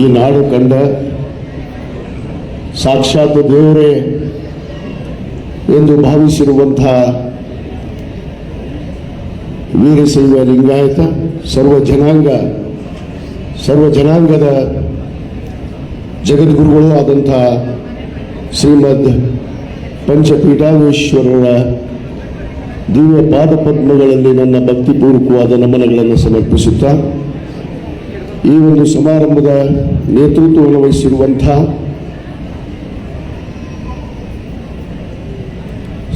ಈ ನಾಡು ಕಂಡ ಸಾಕ್ಷಾತ್ ದೇವರೇ ಎಂದು ಭಾವಿಸಿರುವಂತಹ ವೀರಶೈವ ಲಿಂಗಾಯತ, ಸರ್ವ ಜನಾಂಗ, ಸರ್ವ ಜನಾಂಗದ ಜಗದ್ಗುರುಗಳು ಆದಂಥ ಶ್ರೀಮದ್ ಪಂಚಪೀಠಾವೇಶ್ವರರ ದಿವ್ಯ ಪಾದಪದ್ಮಗಳಲ್ಲಿ ನನ್ನ ಭಕ್ತಿಪೂರ್ವಕವಾದ ನಮನಗಳನ್ನು ಸಮರ್ಪಿಸುತ್ತಾ ಈ ಒಂದು ಸಮಾರಂಭದ ನೇತೃತ್ವವನ್ನು ವಹಿಸಿರುವಂಥ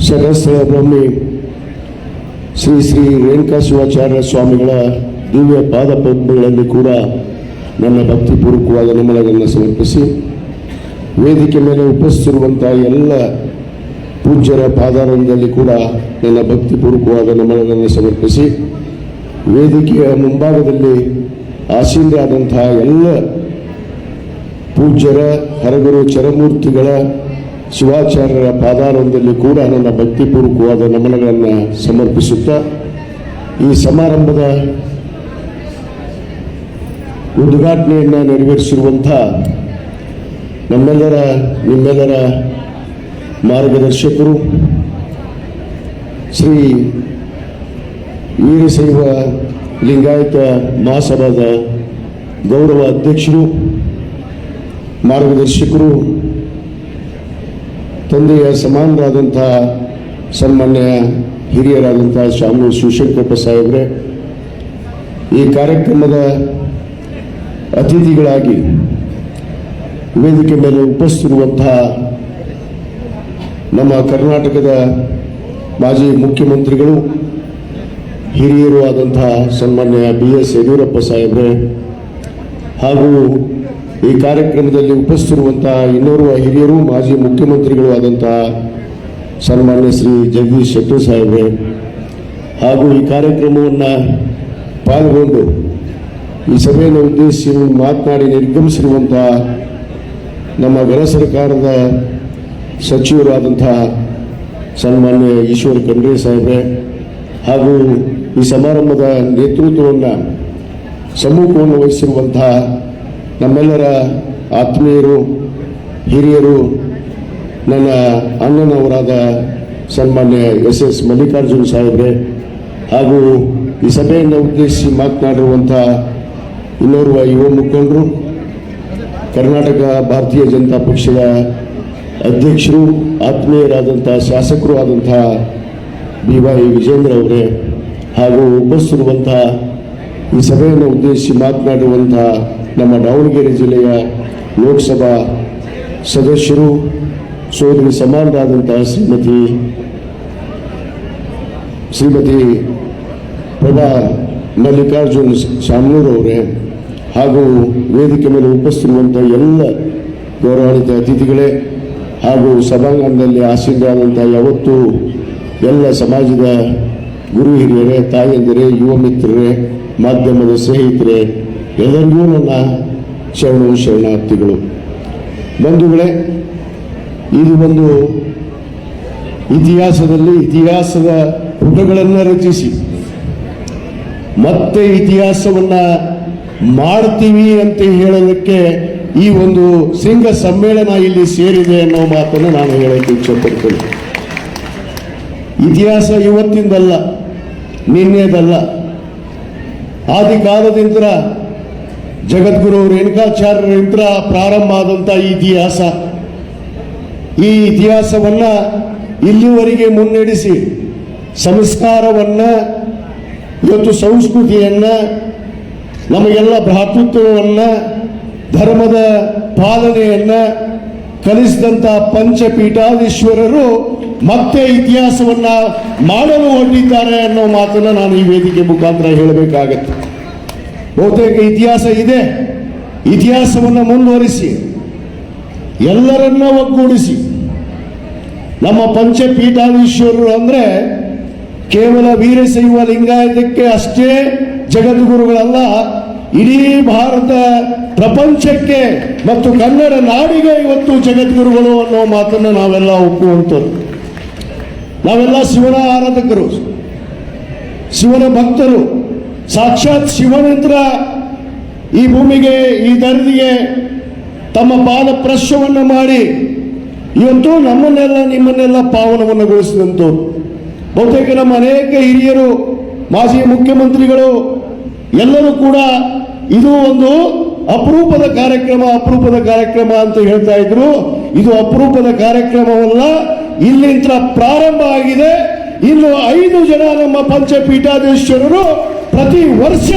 ಸಹಸ್ರ ಬ್ರಹ್ಮಿ ಶ್ರೀ ಶ್ರೀ ರೇಣುಕಾ ಶಿವಾಚಾರ್ಯ ಸ್ವಾಮಿಗಳ ದಿವ್ಯ ಪಾದಪದ್ಮಗಳಲ್ಲಿ ಕೂಡ ನನ್ನ ಭಕ್ತಿಪೂರ್ವಕವಾದ ನಮನಗಳನ್ನು ಸಮರ್ಪಿಸಿ ವೇದಿಕೆ ಮೇಲೆ ಉಪಸ್ಥಿತಿರುವಂಥ ಎಲ್ಲ ಪೂಜ್ಯರ ಪಾದಾರಂಗದಲ್ಲಿ ಕೂಡ ನನ್ನ ಭಕ್ತಿಪೂರ್ವಕವಾದ ನಮನಗಳನ್ನು ಸಮರ್ಪಿಸಿ ವೇದಿಕೆಯ ಮುಂಭಾಗದಲ್ಲಿ ಆಸೀನರಾದಂತಹ ಎಲ್ಲ ಪೂಜ್ಯರ, ಹರಗುರು ಚರಮೂರ್ತಿಗಳ ಶಿವಾಚಾರ್ಯರ ಪಾದಾರಂಭದಲ್ಲಿ ಕೂಡ ನನ್ನ ಭಕ್ತಿಪೂರ್ವಕವಾದ ನಮನಗಳನ್ನು ಸಮರ್ಪಿಸುತ್ತಾ, ಈ ಸಮಾರಂಭದ ಉದ್ಘಾಟನೆಯನ್ನು ನೆರವೇರಿಸಿರುವಂಥ ನಮ್ಮೆಲ್ಲರ, ನಿಮ್ಮೆಲ್ಲರ ಮಾರ್ಗದರ್ಶಕರು, ಶ್ರೀ ವೀರಶೈವ ಲಿಂಗಾಯತ ಮಹಾಸಭಾದ ಗೌರವ ಅಧ್ಯಕ್ಷರು, ಮಾರ್ಗದರ್ಶಕರು, ತಂದೆಯ ಸಮಾನರಾದಂಥ ಸನ್ಮಾನ್ಯ ಹಿರಿಯರಾದಂಥ ಶಾಮು ಶಿವಶಂಕರಪ್ಪ ಸಾಹೇಬ್ರೆ, ಈ ಕಾರ್ಯಕ್ರಮದ ಅತಿಥಿಗಳಾಗಿ ವೇದಿಕೆ ಮೇಲೆ ಉಪಸ್ಥಿರುವಂತಹ ನಮ್ಮ ಕರ್ನಾಟಕದ ಮಾಜಿ ಮುಖ್ಯಮಂತ್ರಿಗಳು ಹಿರಿಯರು ಆದಂತಹ ಸನ್ಮಾನ್ಯ ಬಿ ಎಸ್ ಯಡಿಯೂರಪ್ಪ ಸಾಹೇಬ್ರೆ, ಹಾಗೂ ಈ ಕಾರ್ಯಕ್ರಮದಲ್ಲಿ ಉಪಸ್ಥಿರುವಂತಹ ಇನ್ನೋರ್ವ ಹಿರಿಯರು, ಮಾಜಿ ಮುಖ್ಯಮಂತ್ರಿಗಳು ಆದಂತಹ ಸನ್ಮಾನ್ಯ ಶ್ರೀ ಜಗದೀಶ್ ಶೆಟ್ಟರ್ ಸಾಹೇಬ್ರೆ, ಹಾಗೂ ಈ ಕಾರ್ಯಕ್ರಮವನ್ನು ಪಾಲ್ಗೊಂಡು ಈ ಸಭೆಯನ್ನು ಉದ್ದೇಶಿಸಿ ಮಾತನಾಡಿ ನಿರ್ಗಮಿಸಿರುವಂತಹ ನಮ್ಮ ಗೃಹ ಸರ್ಕಾರದ ಸಚಿವರಾದಂತಹ ಸನ್ಮಾನ್ಯ ಈಶ್ವರ್ ಖಂಡ್ರೆ ಸಾಹೇಬ್ರೆ, ಹಾಗೂ ಈ ಸಮಾರಂಭದ ನೇತೃತ್ವವನ್ನು ಸಮ್ಮುಖವನ್ನು ವಹಿಸಿರುವಂತಹ ನಮ್ಮೆಲ್ಲರ ಆತ್ಮೀಯರು, ಹಿರಿಯರು, ನನ್ನ ಅಣ್ಣನವರಾದ ಸನ್ಮಾನ್ಯ ಎಸ್ ಎಸ್ ಮಲ್ಲಿಕಾರ್ಜುನ್ ಸಾಹೇಬ್ರೆ ಹಾಗೂ ಈ ಸಭೆಯನ್ನು ಉದ್ದೇಶಿಸಿ ಮಾತನಾಡಿರುವಂಥ ಇನ್ನೋರ್ವ ಯುವ ಮುಖಂಡರು, ಕರ್ನಾಟಕ ಭಾರತೀಯ ಜನತಾ ಪಕ್ಷದ ಅಧ್ಯಕ್ಷರು, ಆತ್ಮೀಯರಾದಂಥ ಶಾಸಕರು ಆದಂಥ ಬಿ ವೈ ವಿಜೇಂದ್ರ ಅವರೇ ಹಾಗೂ ಉಪಸ್ಥಿರುವಂತಹ ಈ ಸಭೆಯನ್ನು ಉದ್ದೇಶಿಸಿ ಮಾತನಾಡುವಂತಹ ನಮ್ಮ ದಾವಣಗೆರೆ ಜಿಲ್ಲೆಯ ಲೋಕಸಭಾ ಸದಸ್ಯರು, ಸೋದರಿ ಸಮಾನರಾದಂತಹ ಶ್ರೀಮತಿ ಶ್ರೀಮತಿ ಪ್ರಭಾ ಮಲ್ಲಿಕಾರ್ಜುನ್ ಶಾಮನೂರ್ ಅವರೇ ಹಾಗೂ ವೇದಿಕೆ ಮೇಲೆ ಉಪಸ್ಥಿತಿರುವಂಥ ಎಲ್ಲ ಗೌರವಾನ್ವಿತ ಅತಿಥಿಗಳೇ ಹಾಗೂ ಸಭಾಂಗಣದಲ್ಲಿ ಆಸೀನರಾದಂಥ ಯಾವತ್ತೂ ಎಲ್ಲ ಸಮಾಜದ ಗುರು ಹಿರಿಯರೇ, ತಾಯಂದಿರೇ, ಯುವ ಮಿತ್ರರೇ, ಮಾಧ್ಯಮದ ಸ್ನೇಹಿತರೆ, ಎಲ್ಲರಿಗೂ ನನ್ನ ಶರಣು ಶರಣಾರ್ಥಿಗಳು. ಬಂಧುಗಳೇ, ಇದು ಒಂದು ಇತಿಹಾಸದಲ್ಲಿ ಇತಿಹಾಸದ ಪುಟಗಳನ್ನು ರಚಿಸಿ. ಮತ್ತೆ ಇತಿಹಾಸವನ್ನ ಮಾಡ್ತೀವಿ ಅಂತ ಹೇಳೋದಕ್ಕೆ ಈ ಒಂದು ಸಿಂಗ ಸಮ್ಮೇಳನ ಇಲ್ಲಿ ಸೇರಿದೆ ಅನ್ನೋ ಮಾತನ್ನು ನಾನು ಹೇಳಕ್ಕೆ ಇಚ್ಛೆಪಡ್ತೇನೆ ಇತಿಹಾಸ ಇವತ್ತಿಂದಲ್ಲ. ನಿನ್ನೆದಲ್ಲ. ಆದಿ ಕಾಲದಿಂದ ಜಗದ್ಗುರು ರೇಣುಕಾಚಾರ್ಯರಿಂದ ಪ್ರಾರಂಭ ಆದಂಥ ಈ ಇತಿಹಾಸ. ಈ ಇತಿಹಾಸವನ್ನ ಇಲ್ಲಿವರೆಗೆ ಮುನ್ನಡೆಸಿ ಸಂಸ್ಕಾರವನ್ನ, ಇವತ್ತು ಸಂಸ್ಕೃತಿಯನ್ನ, ನಮಗೆಲ್ಲ ಭ್ರಾತೃತ್ವವನ್ನ, ಧರ್ಮದ ಪಾಲನೆಯನ್ನ ಕಲಿಸಿದಂಥ ಪಂಚಪೀಠಾಧೀಶ್ವರರು ಮತ್ತೆ ಇತಿಹಾಸವನ್ನ ಮಾಡಲು ಹೊಂದಿದ್ದಾರೆ ಅನ್ನೋ ಮಾತನ್ನ ನಾನು ಈ ವೇದಿಕೆ ಮುಖಾಂತರ ಹೇಳಬೇಕಾಗತ್ತೆ. ಬಹುತೇಕ ಇತಿಹಾಸ ಇದೆ. ಇತಿಹಾಸವನ್ನು ಮುಂದುವರಿಸಿ, ಎಲ್ಲರನ್ನ ಒಗ್ಗೂಡಿಸಿ. ನಮ್ಮ ಪಂಚಪೀಠಾಧೀಶ್ವರರು ಅಂದ್ರೆ ಕೇವಲ ವೀರಶೈವ ಲಿಂಗಾಯತಕ್ಕೆ ಅಷ್ಟೇ ಜಗದ್ಗುರುಗಳಲ್ಲ, ಇಡೀ ಭಾರತ ಪ್ರಪಂಚಕ್ಕೆ ಮತ್ತು ಕನ್ನಡ ನಾಡಿಗೆ ಇವತ್ತು ಜಗದ್ಗುರುಗಳು ಅನ್ನೋ ಮಾತನ್ನು ನಾವೆಲ್ಲ ಒಪ್ಪುವಂಥದ್ದು. ನಾವೆಲ್ಲ ಶಿವನ ಆರಾಧಕರು. ಶಿವನ ಭಕ್ತರು. ಸಾಕ್ಷಾತ್ ಶಿವನಿಂದ ಈ ಭೂಮಿಗೆ, ಈ ಧರಣಿಗೆ ತಮ್ಮ ಪಾದ ಪ್ರಶ್ನವನ್ನು ಮಾಡಿ ಇವತ್ತು ನಮ್ಮನ್ನೆಲ್ಲ, ನಿಮ್ಮನ್ನೆಲ್ಲ ಪಾವನವನ್ನುಗೊಳಿಸಿದಂಥವ್ರು ಬಹುತೇಕ ನಮ್ಮ ಅನೇಕ ಹಿರಿಯರು, ಮಾಜಿ ಮುಖ್ಯಮಂತ್ರಿಗಳು ಎಲ್ಲರೂ ಕೂಡ ಇದು ಒಂದು ಅಪರೂಪದ ಕಾರ್ಯಕ್ರಮ ಅಪರೂಪದ ಕಾರ್ಯಕ್ರಮ ಅಂತ ಹೇಳ್ತಾ ಇದ್ರು. ಇದು ಅಪರೂಪದ ಕಾರ್ಯಕ್ರಮವಲ್ಲ ಇಲ್ಲಿಂದ ಪ್ರಾರಂಭ ಆಗಿದೆ. ಇನ್ನು ಐದು ಜನ ನಮ್ಮ ಪಂಚಪೀಠಾಧೀಶ್ವರರು ಪ್ರತಿ ವರ್ಷ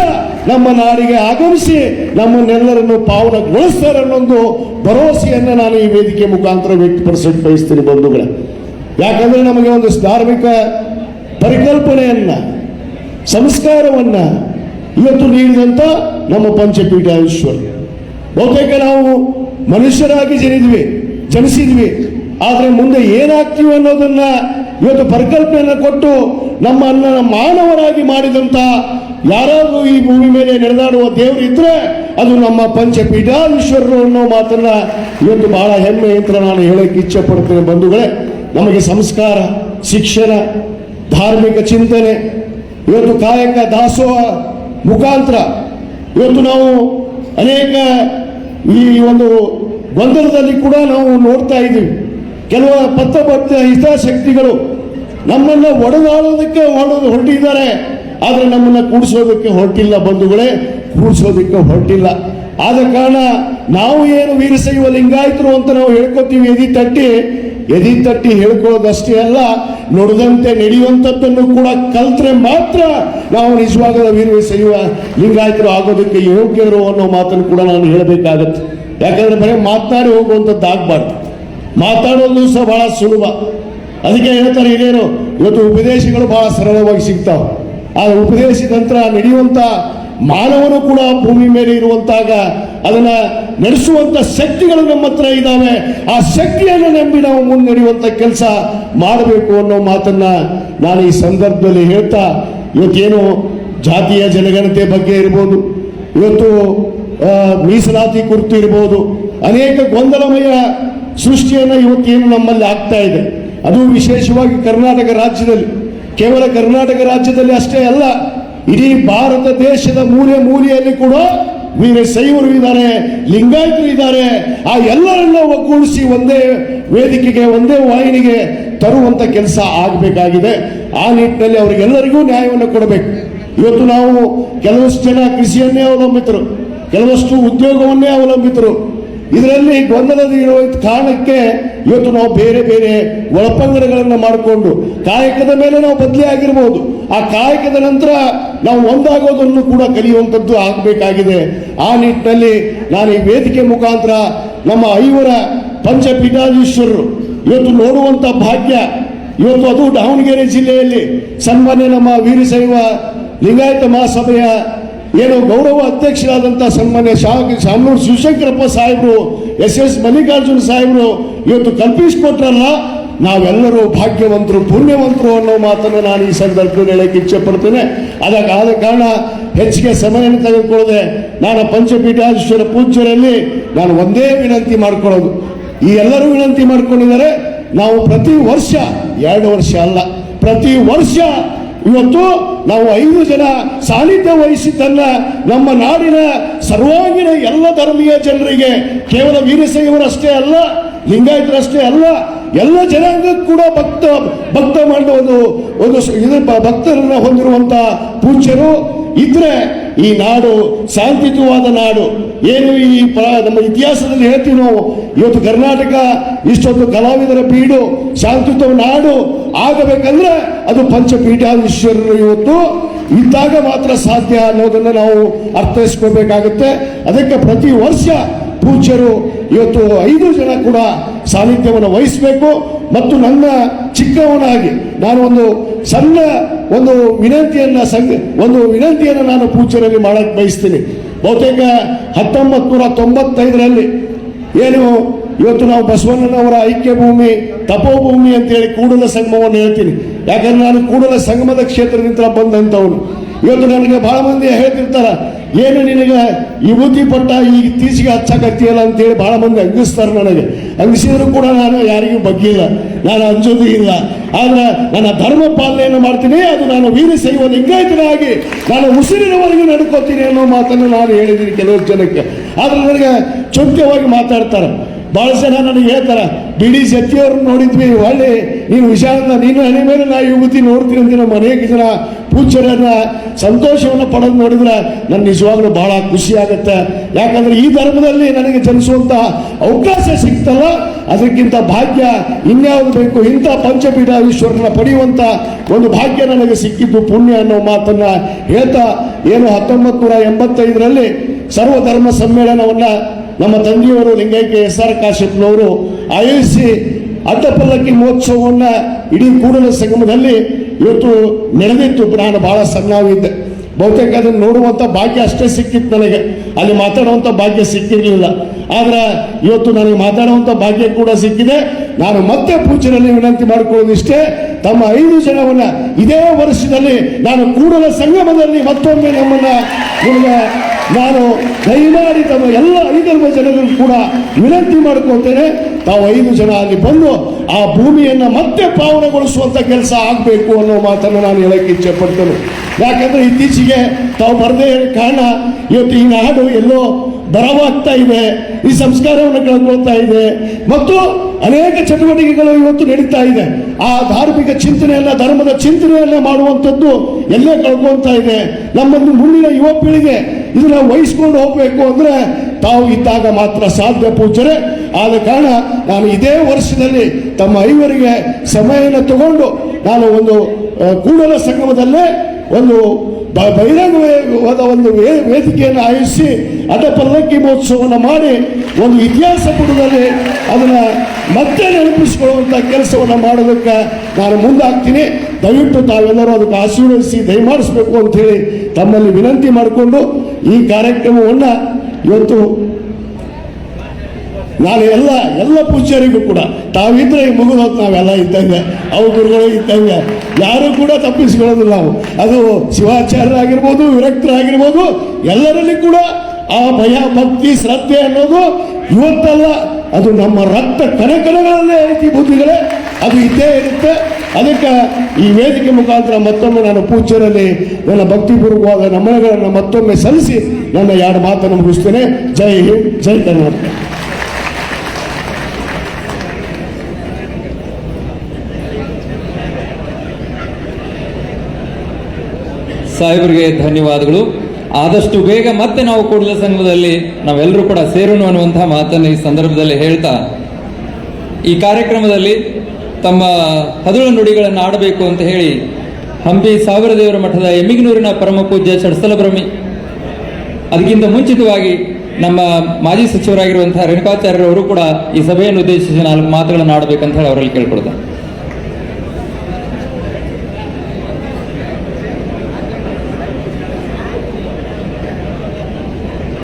ನಮ್ಮ ನಾಡಿಗೆ ಆಗಮಿಸಿ ನಮ್ಮನ್ನೆಲ್ಲರನ್ನು ಪಾವನಗೊಳಿಸ್ತಾರೆ ಅನ್ನೊಂದು ಭರವಸೆಯನ್ನು ನಾನು ಈ ವೇದಿಕೆ ಮುಖಾಂತರ ವ್ಯಕ್ತಪಡಿಸಕ್ಕೆ ಬಯಸ್ತೀನಿ ಬಂಧುಗಳೇ. ಯಾಕಂದ್ರೆ ನಮಗೆ ಒಂದು ಧಾರ್ಮಿಕ ಪರಿಕಲ್ಪನೆಯನ್ನ, ಸಂಸ್ಕಾರವನ್ನ ಇವತ್ತು ನೀಡಿದಂತ ನಮ್ಮ ಪಂಚಪೀಠಾಧೀಶ್ವರ ಬಹುತೇಕ ನಾವು ಮನುಷ್ಯರಾಗಿ ಜನಿದ್ವಿ, ಜನಿಸಿದ್ವಿ. ಆದ್ರೆ ಮುಂದೆ ಏನಾಗ್ತೀವಿ ಅನ್ನೋದನ್ನ ಇವತ್ತು ಪರಿಕಲ್ಪನೆಯನ್ನು ಕೊಟ್ಟು ನಮ್ಮನ್ನ ಮಾನವರಾಗಿ ಮಾಡಿದಂತ ಯಾರಾದರೂ ಈ ಭೂಮಿ ಮೇಲೆ ನಡೆದಾಡುವ ದೇವರು ಇದ್ರೆ ಅದು ನಮ್ಮ ಪಂಚಪೀಠಾಧೀಶ್ವರರು ಅನ್ನೋ ಮಾತನ್ನ ಇವತ್ತು ಬಹಳ ಹೆಮ್ಮೆ ಅಂತ ನಾನು ಹೇಳಕ್ಕೆ ಇಚ್ಛೆ ಪಡ್ತೇನೆ ಬಂಧುಗಳೇ. ನಮಗೆ ಸಂಸ್ಕಾರ, ಶಿಕ್ಷಣ, ಧಾರ್ಮಿಕ ಚಿಂತನೆ, ಇವತ್ತು ಕಾಯಕ ದಾಸೋಹ ಮುಖಾಂತರ ಇವತ್ತು ನಾವು ಅನೇಕ ಈ ಒಂದು ಗೊಂದಲದಲ್ಲಿ ಕೂಡ ನಾವು ನೋಡ್ತಾ ಇದ್ದೀವಿ. ಕೆಲವು ಪತ್ರಪತ್ರ ಹಿತಾಸಕ್ತಿಗಳು ನಮ್ಮನ್ನ ಒಡೆದಾಡೋದಕ್ಕೆ ಹೊಡೆದು ಹೊರಟಿದ್ದಾರೆ. ಆದರೆ ನಮ್ಮನ್ನ ಕೂಡಿಸೋದಕ್ಕೆ ಹೊರಟಿಲ್ಲ ಬಂಧುಗಳೇ, ಕೂಡಿಸೋದಕ್ಕೆ ಹೊರಟಿಲ್ಲ. ಆದ ಕಾರಣ ನಾವು ಏನು ವೀರಶೈವ ಲಿಂಗಾಯತರು ಅಂತ ನಾವು ಹೇಳ್ಕೊತೀವಿ, ಎದಿ ತಟ್ಟಿ. ಎದಿ ತಟ್ಟಿ ಹೇಳ್ಕೊಳ್ಳೋದಷ್ಟೇ ಅಲ್ಲ, ನೋಡಿದಂತೆ ನಡೆಯುವಂಥದ್ದನ್ನು ಕೂಡ ಕಲ್ತ್ರೆ ಮಾತ್ರ ನಾವು ನಿಜವಾಗದ ವೀರಶೈವ ಲಿಂಗಾಯತರು ಆಗೋದಕ್ಕೆ ಯೋಗ್ಯರು ಅನ್ನೋ ಮಾತನ್ನು ಕೂಡ ನಾನು ಹೇಳಬೇಕಾಗತ್ತೆ. ಯಾಕಂದ್ರೆ ಬರೀ ಮಾತನಾಡಿ ಹೋಗುವಂಥದ್ದು ಆಗ್ಬಾರ್ದು ಮಾತಾಡೋದು ಸಹ ಬಹಳ ಸುಲಭ. ಅದಕ್ಕೆ ಹೇಳ್ತಾರೆ ಇದೇನು ಇವತ್ತು ಉಪದೇಶಗಳು ಬಹಳ ಸರಳವಾಗಿ ಸಿಗ್ತಾವೆ. ಆ ಉಪದೇಶದ ನಂತರ ನಡೆಯುವಂತ ಮಾನವನು ಕೂಡ ಭೂಮಿ ಮೇಲೆ ಇರುವಂತಾಗ ಅದನ್ನ ನಡೆಸುವಂತ ಶಕ್ತಿಗಳು ನಮ್ಮ ಹತ್ರ ಇದ್ದಾವೆ ಆ ಶಕ್ತಿಯನ್ನು ನಂಬಿ ನಾವು ಮುನ್ನಡೆಯುವಂತ ಕೆಲಸ ಮಾಡಬೇಕು ಅನ್ನೋ ಮಾತನ್ನ ನಾನು ಈ ಸಂದರ್ಭದಲ್ಲಿ ಹೇಳ್ತಾ, ಇವತ್ತೇನು ಜಾತಿಯ ಜನಗಣತೆ ಬಗ್ಗೆ ಇರ್ಬೋದು, ಇವತ್ತು ಮೀಸಲಾತಿ ಕುರಿತು ಇರ್ಬೋದು, ಅನೇಕ ಗೊಂದಲಮಯ ಸೃಷ್ಟಿಯನ್ನು ಇವತ್ತೇನು ನಮ್ಮಲ್ಲಿ ಆಗ್ತಾ ಇದೆ. ಅದು ವಿಶೇಷವಾಗಿ ಕರ್ನಾಟಕ ರಾಜ್ಯದಲ್ಲಿ. ಕೇವಲ ಕರ್ನಾಟಕ ರಾಜ್ಯದಲ್ಲಿ ಅಷ್ಟೇ ಅಲ್ಲ, ಇಡೀ ಭಾರತ ದೇಶದ ಮೂಲೆ ಮೂಲೆಯಲ್ಲಿ ಕೂಡ ವೀರಶೈವರು ಇದ್ದಾರೆ, ಲಿಂಗಾಯತರು ಇದ್ದಾರೆ. ಆ ಎಲ್ಲರನ್ನ ಒಗ್ಗೂಡಿಸಿ ಒಂದೇ ವೇದಿಕೆಗೆ, ಒಂದೇ ವಾಹಿನಿಗೆ ತರುವಂತ ಕೆಲಸ ಆಗಬೇಕಾಗಿದೆ. ಆ ನಿಟ್ಟಿನಲ್ಲಿ ಅವರಿಗೆಲ್ಲರಿಗೂ ನ್ಯಾಯವನ್ನು ಕೊಡಬೇಕು. ಇವತ್ತು ನಾವು ಕೆಲವಷ್ಟು ಜನ ಕೃಷಿಯನ್ನೇ ಅವಲಂಬಿತರು, ಕೆಲವಷ್ಟು ಉದ್ಯೋಗವನ್ನೇ ಅವಲಂಬಿತರು. ಇದರಲ್ಲಿ ಗೊಂದಲದ ಇರುವ ಕಾರಣಕ್ಕೆ ಇವತ್ತು ನಾವು ಬೇರೆ ಬೇರೆ ಒಳಪಂಗಡಗಳನ್ನು ಮಾಡಿಕೊಂಡು ಕಾಯಕದ ಮೇಲೆ ನಾವು ಬದಲಿ ಆ ಕಾಯಕದ ನಂತರ ನಾವು ಒಂದಾಗೋದನ್ನು ಕೂಡ ಕಲಿಯುವಂಥದ್ದು ಆಗಬೇಕಾಗಿದೆ. ಆ ನಿಟ್ಟಿನಲ್ಲಿ ನಾನು ಈ ವೇದಿಕೆ ಮುಖಾಂತರ ನಮ್ಮ ಐವರ ಪಂಚಪೀಠಾಧೀಶ್ವರರು ಇವತ್ತು ನೋಡುವಂತ ಭಾಗ್ಯ, ಇವತ್ತು ಅದು ದಾವಣಗೆರೆ ಜಿಲ್ಲೆಯಲ್ಲಿ ಸನ್ಮಾನ್ಯ ನಮ್ಮ ವೀರಶೈವ ಲಿಂಗಾಯತ ಮಹಾಸಭೆಯ ಏನು ಗೌರವ ಅಧ್ಯಕ್ಷರಾದಂಥ ಸನ್ಮಾನ್ಯ ಶಾ ಶಾಮನೂರು ಶಿವಶಂಕರಪ್ಪ ಸಾಹೇಬರು ಎಸ್ ಎಸ್ ಮಲ್ಲಿಕಾರ್ಜುನ ಸಾಹೇಬರು, ಇವತ್ತು ಕಲ್ಪಿಸಿಕೊಟ್ರಲ್ಲ ನಾವೆಲ್ಲರೂ ಭಾಗ್ಯವಂತರು, ಪುಣ್ಯವಂತರು ಅನ್ನೋ ಮಾತನ್ನು ನಾನು ಈ ಸಂದರ್ಭದಲ್ಲಿ ಹೇಳಕ್ಕೆ ಇಚ್ಛೆ ಪಡ್ತೇನೆ ಅದಕ್ಕೆ ಕಾರಣ ಹೆಚ್ಚಿಗೆ ಸಮಯವನ್ನು ತೆಗೆದುಕೊಳ್ಳದೆ ನಾನು ಪಂಚಪೀಠಾಧೀಶ್ವರ ಪೂಜ್ಯರಲ್ಲಿ ನಾನು ಒಂದೇ ವಿನಂತಿ ಮಾಡ್ಕೊಳ್ಳೋದು. ಈ ಎಲ್ಲರೂ ವಿನಂತಿ ಮಾಡ್ಕೊಂಡಿದ್ದಾರೆ, ನಾವು ಪ್ರತಿ ವರ್ಷ, ಎರಡು ವರ್ಷ ಅಲ್ಲ, ಪ್ರತಿ ವರ್ಷ ಇವತ್ತು ನಾವು ಐದು ಜನ ಸಾನ್ನಿಧ್ಯ ವಹಿಸಿದ್ದನ್ನ ನಮ್ಮ ನಾಡಿನ ಸರ್ವಾಂಗೀಣ ಎಲ್ಲ ಧರ್ಮೀಯ ಜನರಿಗೆ, ಕೇವಲ ವೀರಶೈವರಷ್ಟೇ ಅಲ್ಲ, ಲಿಂಗಾಯತರಷ್ಟೇ ಅಲ್ಲ, ಎಲ್ಲ ಜನಾಂಗಕ್ಕೂ ಕೂಡ ಭಕ್ತ ಭಕ್ತ ಮಾಡಿದ ಒಂದು ಒಂದು ಇದು ಭಕ್ತರನ್ನ ಹೊಂದಿರುವಂತಹ ಪೂಜ್ಯರು. ಇದ್ರೆ ಈ ನಾಡು ಶಾಂತಿಯುತವಾದ ನಾಡು. ಏನು ಈ ನಮ್ಮ ಇತಿಹಾಸದಲ್ಲಿ ಹೇಳ್ತೀವಿ ನಾವು. ಇವತ್ತು ಕರ್ನಾಟಕ ಇಷ್ಟೊಂದು ಕಲಾವಿದರ ಬೀಡು ಶಾಂತಿಯುತ ನಾಡು ಆಗಬೇಕಂದ್ರೆ ಅದು ಪಂಚಪೀಠಾಧೀಶ್ವರರು ಇವತ್ತು. ಇದ್ದಾಗ ಮಾತ್ರ ಸಾಧ್ಯ ಅನ್ನೋದನ್ನು ನಾವು ಅರ್ಥೈಸ್ಕೋಬೇಕಾಗುತ್ತೆ. ಅದಕ್ಕೆ ಪ್ರತಿ ವರ್ಷ ಪೂಜ್ಯರು ಇವತ್ತು ಐದು ಜನ ಕೂಡ ಸಾನ್ನಿಧ್ಯವನ್ನು ವಹಿಸಬೇಕು. ಮತ್ತು ನನ್ನ ಚಿಕ್ಕವನಾಗಿ ನಾನು ಒಂದು ಸಣ್ಣ ಒಂದು ವಿನಂತಿಯನ್ನ ಸಂಘ, ಒಂದು ವಿನಂತಿಯನ್ನು ನಾನು ಪೂಜ್ಯರಲ್ಲಿ ಮಾಡಕ್ಕೆ ಬಯಸ್ತೀನಿ. ಬಹುತೇಕ ಹತ್ತೊಂಬತ್ತು ನೂರ ತೊಂಬತ್ತೈದರಲ್ಲಿ ಏನು ಇವತ್ತು ನಾವು ಬಸವಣ್ಣನವರ ಐಕ್ಯ ಭೂಮಿ ತಪೋಭೂಮಿ ಅಂತೇಳಿ ಕೂಡಲ ಸಂಗಮವನ್ನು ಹೇಳ್ತೀನಿ. ಯಾಕಂದ್ರೆ ನಾನು ಕೂಡಲ ಸಂಗಮದ ಕ್ಷೇತ್ರದಿಂದ ಬಂದಂಥವನು. ಇವತ್ತು ನನಗೆ ಬಹಳ ಮಂದಿ ಹೇಳ್ತಿರ್ತಾರ, ಏನು ನಿನಗೆ ವಿಭೂತಿ ಪಟ್ಟ ಈ ಇತ್ತೀಚೆಗೆ ಹಚ್ಚಕತ್ತಿಯಲ್ಲ ಅಂತೇಳಿ ಬಹಳ ಮಂದಿ ಅಂಗಿಸ್ತಾರೆ ನನಗೆ. ಅಂಗಿಸಿದ್ರು ಕೂಡ ನಾನು ಯಾರಿಗೂ ಬಗ್ಗಿಲ್ಲ ನಾನು ಅಂಜೋದು ಇಲ್ಲ. ಆದ್ರೆ ನನ್ನ ಧರ್ಮ ಪಾಲನೆಯನ್ನು ಮಾಡ್ತೀನಿ, ಅದು ನಾನು ವೀರಶೈವ ಲಿಂಗಾಯತನಾಗಿ ನಾನು ಉಸಿರಿನವರೆಗೂ ನಡ್ಕೋತೀನಿ ಅನ್ನೋ ಮಾತನ್ನು ನಾನು ಹೇಳಿದ್ದೀನಿ ಕೆಲವು ಜನಕ್ಕೆ. ಆದ್ರೆ ನನಗೆ ಚೊಂಕ್ಯವಾಗಿ ಮಾತಾಡ್ತಾರೆ. ಬಹಳ ಜನ ನನಗೆ ಹೇಳ್ತಾರೆ, ಬಿಡಿ ಸತ್ಯವ್ರನ್ನ ನೋಡಿದ್ವಿ, ಒಳ್ಳೆ ನೀನು ವಿಷಾದ ನೀನು ಹಣೆ ಮೇಲೆ ನಾ ಯುವತಿ ನೋಡ್ತೀನಿ ಅಂತ ನಮ್ಮ ಅನೇಕ ಜನ ಪೂಜ್ಯರನ್ನ ಸಂತೋಷವನ್ನು ಪಡೆದು ನೋಡಿದ್ರೆ ನನ್ನ ನಿಜವಾಗ್ಲೂ ಬಹಳ ಖುಷಿ ಆಗುತ್ತೆ. ಯಾಕಂದ್ರೆ ಈ ಧರ್ಮದಲ್ಲಿ ನನಗೆ ಜನಿಸುವಂತ ಅವಕಾಶ ಸಿಗ್ತಲ್ಲ ಅದಕ್ಕಿಂತ ಭಾಗ್ಯ ಇನ್ಯಾವುದು ಬೇಕು? ಇಂಥ ಪಂಚಪೀಠ ಈಶ್ವರನ ಪಡೆಯುವಂತ ಒಂದು ಭಾಗ್ಯ ನನಗೆ ಸಿಕ್ಕಿದ್ದು ಪುಣ್ಯ ಅನ್ನೋ ಮಾತನ್ನ ಹೇಳ್ತಾ ಏನು ಹತ್ತೊಂಬತ್ತು ನೂರ ಎಂಬತ್ತೈದರಲ್ಲಿ ಸರ್ವಧರ್ಮ ಸಮ್ಮೇಳನವನ್ನ ನಮ್ಮ ತಂದೆಯವರು ಲಿಂಗೈಕ್ಯ ಎಸ್ ಆರ್ ಕಾಶ್ಯಪ್ನವರು ಆಯೋಜಿಸಿ ಅಡ್ಡಪಲ್ಲಕ್ಕಿ ಮಹೋತ್ಸವವನ್ನ ಇಡೀ ಕೂಡಲ ಸಂಗಮದಲ್ಲಿ ಇವತ್ತು ನಡೆದಿತ್ತು ನಾನು ಬಹಳ ಸಣ್ಣವಿದ್ದೆ ಬಹುತೇಕ ಅದನ್ನು ನೋಡುವಂಥ ಭಾಗ್ಯ ಅಷ್ಟೇ ಸಿಕ್ಕಿತ್ತು ನನಗೆ. ಅಲ್ಲಿ ಮಾತಾಡುವಂಥ ಭಾಗ್ಯ ಸಿಕ್ಕಿರಲಿಲ್ಲ. ಆದ್ರೆ ಇವತ್ತು ನನಗೆ ಮಾತಾಡುವಂಥ ಭಾಗ್ಯ ಕೂಡ ಸಿಕ್ಕಿದೆ. ನಾನು ಮತ್ತೆ ಪೂಜೆಯಲ್ಲಿ ವಿನಂತಿ ಮಾಡಿಕೊಳ್ಳೋದಿಷ್ಟೇ, ತಮ್ಮ ಐದು ಜನವನ್ನ ಇದೇ ವರ್ಷದಲ್ಲಿ ನಾನು ಕೂಡಲ ಸಂಗಮದಲ್ಲಿ ಮತ್ತೊಮ್ಮೆ ನಮ್ಮನ್ನ ನಾನು ದಯಮಾಡಿ ತಮ್ಮ ಎಲ್ಲ ಐದರ್ವ ಜನಗಳು ಕೂಡ ವಿನಂತಿ ಮಾಡ್ಕೊಳ್ತೇನೆ. ತಾವು ಐದು ಜನ ಅಲ್ಲಿ ಬಂದು ಆ ಭೂಮಿಯನ್ನು ಮತ್ತೆ ಪಾವನಗೊಳಿಸುವಂತ ಕೆಲಸ ಆಗಬೇಕು ಅನ್ನೋ ಮಾತನ್ನು ನಾನು ಹೇಳಕ್ಕೆ ಇಚ್ಛೆ ಪಡ್ತೇನೆ ಯಾಕಂದ್ರೆ ಇತ್ತೀಚೆಗೆ ತಾವು ಬರದೇ ಕಾರಣ ಇವತ್ತು ಈ ನಾಡು ಎಲ್ಲೋ ಬರವಾಗ್ತಾ ಇದೆ, ಈ ಸಂಸ್ಕಾರವನ್ನು ಕಳ್ಕೊಳ್ತಾ ಇದೆ, ಮತ್ತು ಅನೇಕ ಚಟುವಟಿಕೆಗಳು ಇವತ್ತು ನಡೀತಾ ಇದೆ. ಆ ಧಾರ್ಮಿಕ ಚಿಂತನೆಯನ್ನ, ಧರ್ಮದ ಚಿಂತನೆಯನ್ನ ಮಾಡುವಂಥದ್ದು ಎಲ್ಲೇ ಕಳ್ಕೊಳ್ತಾ ಇದೆ. ನಮ್ಮನ್ನು ಮುಂದಿನ ಯುವ ಪೀಳಿಗೆ ಇದನ್ನ ವಹಿಸ್ಕೊಂಡು ಹೋಗ್ಬೇಕು ಅಂದ್ರೆ ತಾವು ಇದ್ದಾಗ ಮಾತ್ರ ಸಾಧ್ಯ ಪೂಜರೆ ಆದ ಕಾರಣ ನಾನು ಇದೇ ವರ್ಷದಲ್ಲಿ ತಮ್ಮ ಐವರಿಗೆ ಸಮಯನ ತಗೊಂಡು ನಾನು ಒಂದು ಕೂಡಲ ಸಂಗಮದಲ್ಲೇ ಒಂದು ಬಹಿರಂಗವಾದ ಒಂದು ವೇದಿಕೆಯನ್ನು ಆಯೋಜಿಸಿ ಅಡ್ಡಪಲ್ಲಕ್ಕಿ ಮಹೋತ್ಸವವನ್ನು ಮಾಡಿ ಒಂದು ಇತಿಹಾಸ ಪುಟದಲ್ಲಿ ಅದನ್ನು ಮತ್ತೆ ನೆನಪಿಸಿಕೊಳ್ಳುವಂಥ ಕೆಲಸವನ್ನು ಮಾಡೋದಕ್ಕೆ ನಾನು ಮುಂದಾಗ್ತೀನಿ. ದಯವಿಟ್ಟು ತಾವೆಲ್ಲರೂ ಅದಕ್ಕೆ ಆಶೀರ್ವದಿಸಿ, ದಯಮಾಡಿಸ್ಬೇಕು ಅಂತ ಹೇಳಿ ತಮ್ಮಲ್ಲಿ ವಿನಂತಿ ಮಾಡಿಕೊಂಡು ಈ ಕಾರ್ಯಕ್ರಮವನ್ನು ಇವತ್ತು ನಾನು ಎಲ್ಲ ಎಲ್ಲ ಪೂಜ್ಯರಿಗೂ ಕೂಡ, ತಾವಿದ್ರೆ ಮುಗಿದೋತ್ ನಾವೆಲ್ಲ ಇದ್ದಂಗೆ, ಅವು ಗುರುಗಳು ಇದ್ದಂಗೆ, ಯಾರು ಕೂಡ ತಪ್ಪಿಸ್ಕೊಳ್ಳೋದಿಲ್ಲ ನಾವು. ಅದು ಶಿವಾಚಾರ್ಯರಾಗಿರ್ಬೋದು, ವಿರಕ್ತರಾಗಿರ್ಬೋದು, ಎಲ್ಲರಲ್ಲಿ ಕೂಡ ಆ ಭಯ, ಭಕ್ತಿ, ಶ್ರದ್ಧೆ ಅನ್ನೋದು ಇವತ್ತಲ್ಲ. ಅದು ನಮ್ಮ ರಕ್ತ ಕಣಕಣಗಳಲ್ಲೇ ಐತಿ ಬುದ್ಧಿಗಳೇ. ಅದು ಇದ್ದೇ ಇರುತ್ತೆ. ಅದಕ್ಕೆ ಈ ವೇದಿಕೆ ಮುಖಾಂತರ ಮತ್ತೊಮ್ಮೆ ನಾನು ಪೂಜ್ಯರಲ್ಲಿ ನನ್ನ ಭಕ್ತಿಪೂರ್ವಕವಾದ ನಮನಗಳನ್ನು ಮತ್ತೊಮ್ಮೆ ಸಲ್ಲಿಸಿ ನನ್ನ ಎರಡು ಮಾತನ್ನು ಮುಗಿಸ್ತೇನೆ. ಜೈ ಹಿಂದ್, ಜೈ ಕರ್ನಾಟಕ. ಸಾಹೇಬರಿಗೆ ಧನ್ಯವಾದಗಳು. ಆದಷ್ಟು ಬೇಗ ಮತ್ತೆ ನಾವು ಕೂಡಲ ಸಂಘದಲ್ಲಿ ನಾವೆಲ್ಲರೂ ಕೂಡ ಸೇರೋಣ ಅನ್ನುವಂತಹ ಮಾತನ್ನು ಈ ಸಂದರ್ಭದಲ್ಲಿ ಹೇಳ್ತಾ, ಈ ಕಾರ್ಯಕ್ರಮದಲ್ಲಿ ತಮ್ಮ ಹದಳು ನುಡಿಗಳನ್ನು ಆಡಬೇಕು ಅಂತ ಹೇಳಿ ಹಂಪಿ ಸಾವಿರ ದೇವರ ಮಠದ ಎಮ್ಮಿಗನೂರಿನ ಪರಮ ಪೂಜ್ಯ ಚಡ್ಸಲ ಬ್ರಹ್ಮಿ ಅದಕ್ಕಿಂತ ಮುಂಚಿತವಾಗಿ ನಮ್ಮ ಮಾಜಿ ಸಚಿವರಾಗಿರುವಂತಹ ರೇಣುಕಾಚಾರ್ಯರವರು ಕೂಡ ಈ ಸಭೆಯನ್ನು ಉದ್ದೇಶಿಸಿ ನಾಲ್ಕು ಮಾತುಗಳನ್ನು ಆಡಬೇಕಂತ ಹೇಳಿ ಅವರಲ್ಲಿ ಕೇಳ್ಕೊಳ್ತಾರೆ